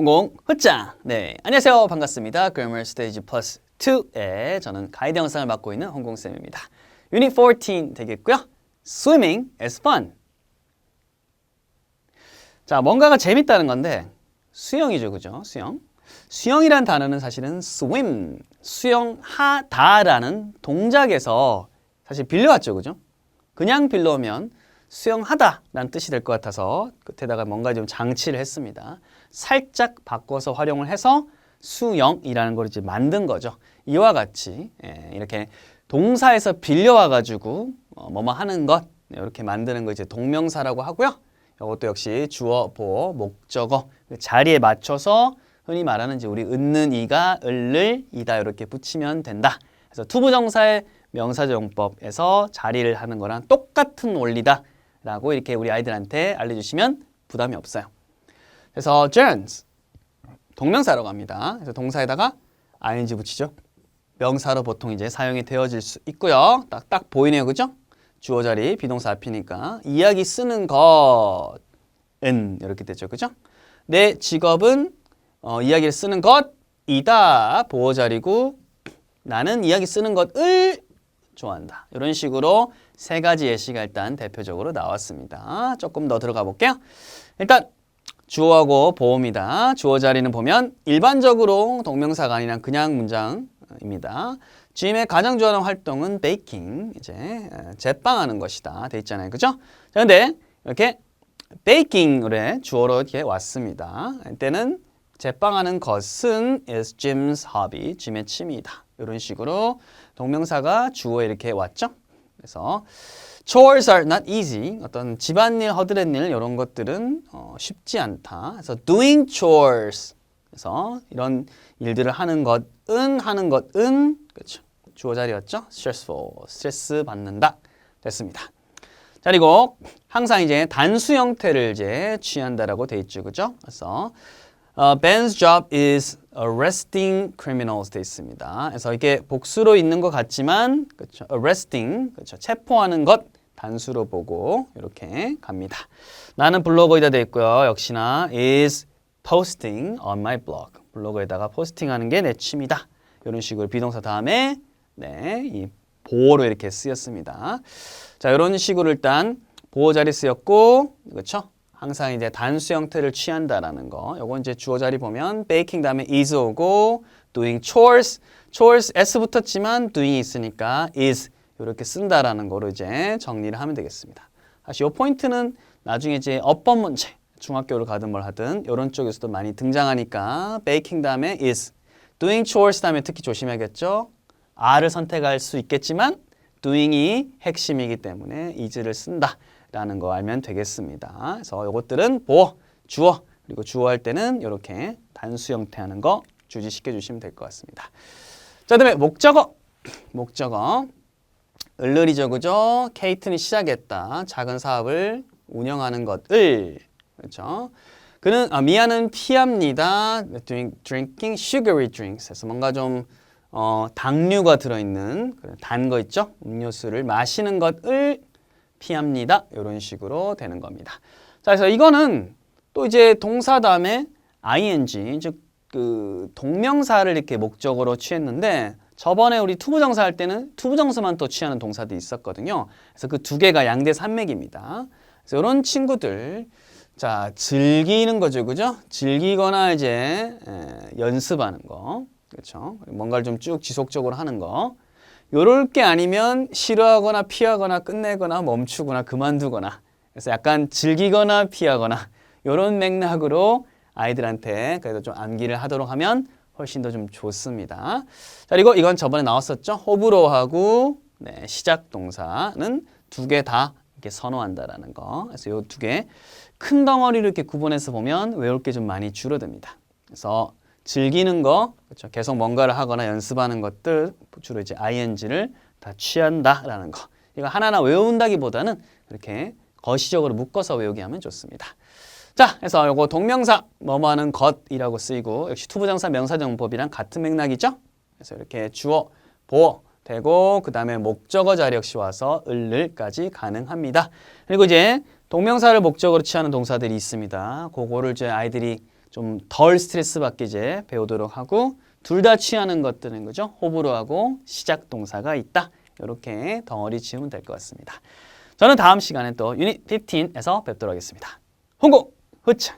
홍공 후짱. 네, 안녕하세요. 반갑습니다. Grammar Stage Plus 2에 저는 가이드 영상을 맡고 있는 홍공쌤입니다. 유닛 14 되겠고요. Swimming is fun. 자, 뭔가가 재밌다는 건데 수영이죠, 그죠? 수영. 수영이란 단어는 사실은 swim, 수영하다라는 동작에서 사실 빌려왔죠, 그죠? 그냥 빌려오면 수영하다라는 뜻이 될 것 같아서 끝에다가 뭔가 좀 장치를 했습니다. 살짝 바꿔서 활용을 해서 수영이라는 걸 이제 만든 거죠. 이와 같이 예, 이렇게 동사에서 빌려와 가지고 어, 뭐뭐 하는 것 이렇게 만드는 거 이제 동명사라고 하고요. 이것도 역시 주어, 보어, 목적어 그 자리에 맞춰서 흔히 말하는 이제 우리 은는 이가 을를 이다 이렇게 붙이면 된다. 그래서 투부정사의 명사정법에서 자리를 하는 거랑 똑같은 원리다 라고 이렇게 우리 아이들한테 알려주시면 부담이 없어요. 그래서 Jones 동명사로 갑니다. 그래서 동사에다가 ing 붙이죠. 명사로 보통 이제 사용이 되어질 수 있고요. 딱 딱 보이네요, 그죠? 주어 자리 비동사 앞이니까 이야기 쓰는 것은 이렇게 되죠, 그죠? 내 직업은 어, 이야기를 쓰는 것이다 보어 자리고 나는 이야기 쓰는 것을 좋아한다. 이런 식으로 세 가지 예시가 일단 대표적으로 나왔습니다. 조금 더 들어가 볼게요. 일단 주어하고 보어입니다. 주어 자리는 보면 일반적으로 동명사가 아니라 그냥 문장입니다. 짐의 가장 좋아하는 활동은 베이킹, 이제 제빵하는 것이다. 돼 있잖아요. 그죠? 자, 근데 이렇게 베이킹으로 주어로 이렇게 왔습니다. 이때는 제빵하는 것은 is Jim's hobby, 짐의 취미이다. 이런 식으로 동명사가 주어에 이렇게 왔죠. 그래서 chores are not easy. 어떤 집안일, 허드렛일 이런 것들은 어, 쉽지 않다. 그래서 doing chores. 그래서 이런 일들을 하는 것은 하는 것은 그렇죠. 주어 자리였죠. stressful. 스트레스 받는다. 됐습니다. 자, 그리고 항상 이제 단수 형태를 이제 취한다라고 돼 있죠. 그죠? 그래서 어, Ben's job is arresting criminals 돼 있습니다. 그래서 이게 복수로 있는 것 같지만 그렇죠. arresting 그렇죠. 체포하는 것 단수로 보고 이렇게 갑니다. 나는 블로거에다 돼 있고요. 역시나 is posting on my blog. 블로그에다가 포스팅하는 게 내 취미다. 이런 식으로 비동사 다음에 네, 이 보호로 이렇게 쓰였습니다. 자, 이런 식으로 일단 보호 자리 쓰였고 그렇죠? 항상 이제 단수 형태를 취한다라는 거. 요건 이제 주어 자리 보면 baking 다음에 is 오고 doing chores. chores s 붙었지만 doing이 있으니까 is 이렇게 쓴다라는 거로 이제 정리를 하면 되겠습니다. 사실 요 포인트는 나중에 이제 어법 문제 중학교를 가든 뭘 하든 이런 쪽에서도 많이 등장하니까 baking 다음에 is doing chores 다음에 특히 조심해야겠죠. R을 선택할 수 있겠지만 doing이 핵심이기 때문에 is를 쓴다. 라는 거 알면 되겠습니다. 그래서 이것들은 보어, 주어, 그리고 주어 할 때는 이렇게 단수 형태 하는 거 주지시켜 주시면 될 것 같습니다. 자, 그다음에 목적어. 목적어. 을르리죠, 그죠? 케이튼이 시작했다. 작은 사업을 운영하는 것을. 그렇죠? 그는 아, 미아는 피합니다. drinking sugary drinks. 그래서 뭔가 좀 어, 당류가 들어있는 단 거 있죠? 음료수를 마시는 것을 피합니다. 이런 식으로 되는 겁니다. 자, 그래서 이거는 또 이제 동사 다음에 ing, 즉 그 동명사를 이렇게 목적으로 취했는데 저번에 우리 투부정사 할 때는 투부정사만 또 취하는 동사도 있었거든요. 그래서 그 두 개가 양대 산맥입니다. 그래서 이런 친구들 자 즐기는 거죠, 그죠? 즐기거나 이제 에, 연습하는 거, 그렇죠? 뭔가를 좀 쭉 지속적으로 하는 거. 요럴 게 아니면 싫어하거나 피하거나 끝내거나 멈추거나 그만두거나 그래서 약간 즐기거나 피하거나 요런 맥락으로 아이들한테 그래도 좀 암기를 하도록 하면 훨씬 더 좀 좋습니다. 자, 그리고 이건 저번에 나왔었죠. 호불호하고 네, 시작 동사는 두 개 다 이렇게 선호한다라는 거. 그래서 요 두 개 큰 덩어리를 이렇게 구분해서 보면 외울 게 좀 많이 줄어듭니다. 그래서 즐기는 거, 그렇죠. 계속 뭔가를 하거나 연습하는 것들 주로 이제 ing를 다 취한다라는 거. 이거 하나하나 외운다기보다는 이렇게 거시적으로 묶어서 외우게 하면 좋습니다. 자, 그래서 요거 동명사 뭐뭐 하는 것이라고 쓰이고 역시 투부정사 명사정법이랑 같은 맥락이죠. 그래서 이렇게 주어, 보어 되고 그 다음에 목적어 자리 역시 와서 을을까지 가능합니다. 그리고 이제 동명사를 목적으로 취하는 동사들이 있습니다. 그거를 이제 아이들이 좀 덜 스트레스 받게 이제 배우도록 하고 둘 다 취하는 것들은 그죠? 호불호 하고 시작 동사가 있다. 이렇게 덩어리 지으면 될 것 같습니다. 저는 다음 시간에 또 유닛 15에서 뵙도록 하겠습니다. 홍보 후창